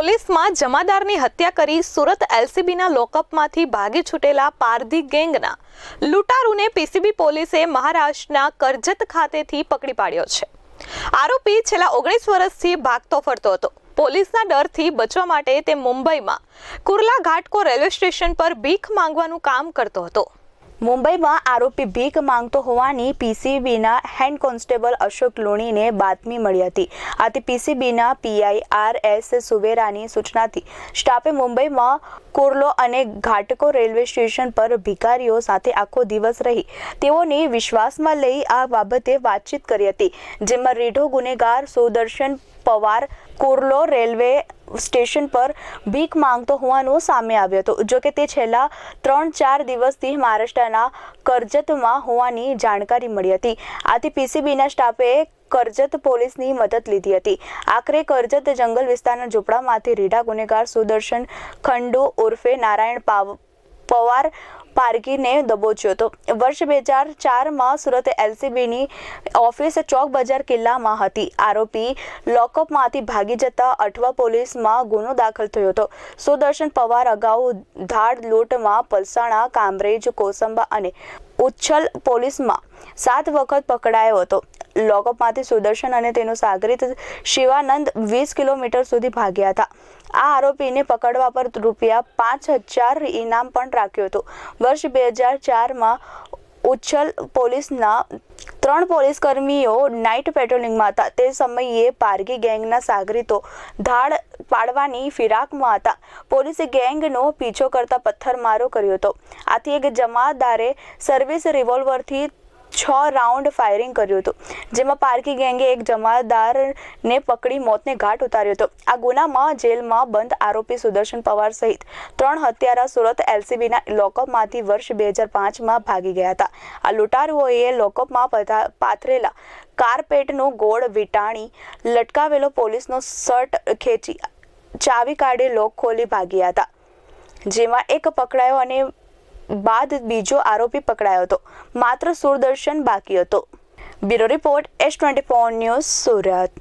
પોલીસમાં જમાદારની હત્યા કરી સુરત એલસીબીના લોકઅપમાંથી ભાગી છૂટેલા પારધી ગેંગના. લૂંટારૂને પીસીબી પોલીસે મહારાષ્ટ્રના કરજત ખાતેથી પકડી પાડ્યો છે. આરોપી છેલ્લા ઓગણીસ વર્ષથી ભાગતો ફરતો હતો. પોલીસના ડરથી બચવા માટે તે મુંબઈમાં કુર્લા ઘાટકો રેલવે સ્ટેશન પર ભીખ માંગવાનું કામ કરતો હતો. મુંબઈમાં આરોપી ભીખ માંગતો હોવાની પીસીબીના હેડ કોન્સ્ટેબલ અશોક લોણીને બાતમી મળી હતી. આથી પીસીબીના પીઆઈ આર એસ સુવેરાની સૂચનાથી સ્ટાફે મુંબઈમાં કુર્લો અને ઘાટકો રેલવે સ્ટેશન પર ભિખારીઓ સાથે આખો દિવસ રહી. તેઓને વિશ્વાસમાં લઈ આ બાબતે વાતચીત કરી હતી, જેમાં રીઢો ગુનેગાર સુદર્શન પવાર કુર્લો રેલવે સ્ટેશન પર ભીખ માંગતો હોવાનું સામે આવ્યું હતું. જોકે તે છેલ્લા ત્રણ ચાર દિવસથી મહારાષ્ટ્રના કરજતમાં હોવાની જાણકારી મળી હતી. આથી પીસીબીના સ્ટાફે કરજત પોલીસની મદદ લીધી હતી. આખરે કરજત જંગલ વિસ્તારના ઝૂંપડામાંથી રીઢા ગુનેગાર સુદર્શન ખંડુ ઉર્ફે નારાયણ પાવ, પવાર પારગીને દબોચ્યો હતો. વર્ષ બે હજાર ચારમાં સુરત એલસીબીની ઓફિસ ચોક બજાર કિલ્લામાં હતી. આરોપી લોકઅપમાંથી ભાગી જતા અઠવા પોલીસમાં ગુનો દાખલ થયો હતો. સુદર્શન પવાર અગાઉ ધાડ લૂંટમાં પલસાણા કામરેજ કોસંબા અને ઉચ્છલ પોલીસમાં સાત વખત પકડાયો હતો. લોકઅપમાંથી સુદર્શન અને તેનો સાગરીત શિવાનંદ વીસ કિલોમીટર સુધી ભાગ્યા હતા. આ આરોપીને પકડવા પર રૂપિયા પાંચ હજાર ઇનામ પણ રાખ્યું હતું. વર્ષ બે હજાર ચારમાં ઉચ્છલ પોલીસના ત્રણ પોલીસ કર્મીઓ નાઇટ પેટ્રોલિંગમાં હતા. તે સમયે પારગી ગેંગના સાગરીતો ધાડ પાડવાની ફિરાકમાં હતા. પોલીસે ગેંગનો પીછો કરતા પથ્થરમારો કર્યો હતો. આથી એક જમાદારે સર્વિસ રિવોલ્વરથી છ રાઉન્ડ ફાયરિંગ કર્યું હતું, જેમાં પારકી ગેંગે એક જમાદારને પકડી મોતને ઘાટ ઉતાર્યો હતો. આ ગુનામાં જેલમાં બંધ આરોપી સુદર્શન પવાર સહિત ત્રણ હત્યારા સુરત એલસીબીના લોકઅપમાંથી વર્ષ બે હજાર પાંચમાં ભાગી ગયા હતા. આ લૂંટારુઓએ લોકઅપમાં પાથરેલા કાર્પેટનો ગોળ વીંટાણી, લટકાવેલો પોલીસનો શર્ટ ખેંચી, ચાવી કાઢી લોક ખોલી ભાગ્યા હતા. જેમાં એક પકડાયો અને બાદ બીજો આરોપી પકડાયો હતો. માત્ર સુરદર્શન બાકી હતો. Bureau report S twenty four news Surat.